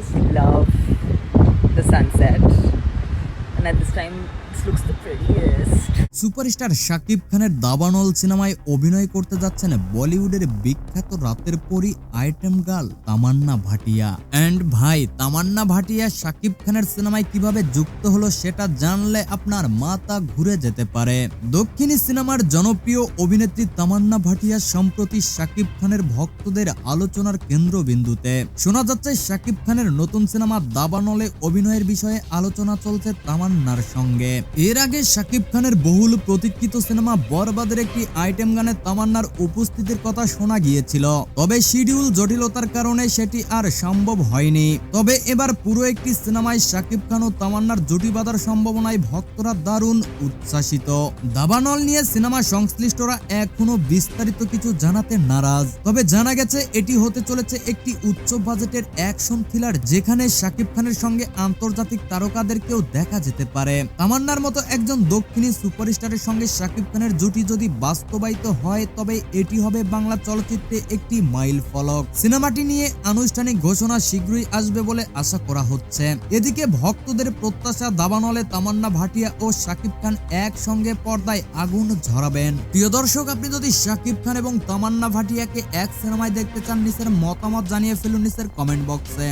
just love the sunset. And at this time, superstar Shakib খানের দাবানল সিনেমায় অভিনয় করতে যাচ্ছেন বলিউডের বিখ্যাত রাতের পরী item girl Tamannaah Bhatia and ভাই তামান্না ভাটিয়া শাকিব খানের সিনেমায় কীভাবে যুক্ত হলো সেটা জানলে আপনার মাথা ঘুরে যেতে পারে। দক্ষিণী সিনেমার জনপ্রিয় অভিনেত্রী তামান্না ভাটিয়া সম্প্রতি শাকিব খানের ভক্তদের আলোচনার কেন্দ্রবিন্দুতে। শোনা যাচ্ছে শাকিব খানের নতুন সিনেমা দাবানলে অভিনয়ের বিষয়ে আলোচনা চলছে তামান্নার সঙ্গে। এর আগে শাকিব খানের বহুল প্রতীক্ষিত সিনেমা বরবাদের একটি আইটেম গানে তামান্নার উপস্থিতির কথা শোনা গিয়েছিল। তবে শিডিউল জটিলতার কারণে সেটি আর সম্ভব হয়নি। তবে এবার পুরো একটি সিনেমায় শাকিব খান ও তামান্নার জুটি বাঁধার সম্ভাবনায় ভক্তরা দারুণ উচ্ছ্বাসিত। দাবানল নিয়ে সিনেমা সংশ্লিষ্টরা এখনও বিস্তারিত কিছু জানাতে নারাজ। তবে জানা গেছে, এটি হতে চলেছে একটি উচ্চ বাজেটের অ্যাকশন থ্রিলার, যেখানে শাকিব খানের সঙ্গে আন্তর্জাতিক তারকাদেরকেও দেখা যেতে পারে। তামান্নার মতো একজন দক্ষিণী সুপারস্টারের সঙ্গে শাকিব খানের জুটি যদি বাস্তবায়িত হয়, তবে এটি হবে বাংলা চলচ্চিত্রে একটি মাইল ফলক। সিনেমাটি নিয়ে আনুষ্ঠানিক ঘোষণা শীঘ্রই আসবে বলে আশা করা হচ্ছে। এদিকে ভক্তদের প্রত্যাশা দাবানলে তামান্না ভাটিয়া ও শাকিব খান একসঙ্গে পর্দায় আগুন ঝরাবেন। প্রিয় দর্শক, আপনি যদি শাকিব খান এবং তামান্না ভাটিয়াকে এক সিনেমায় দেখতে চান নিচের মতামত জানিয়ে ফেলুন নিচের কমেন্ট বক্সে।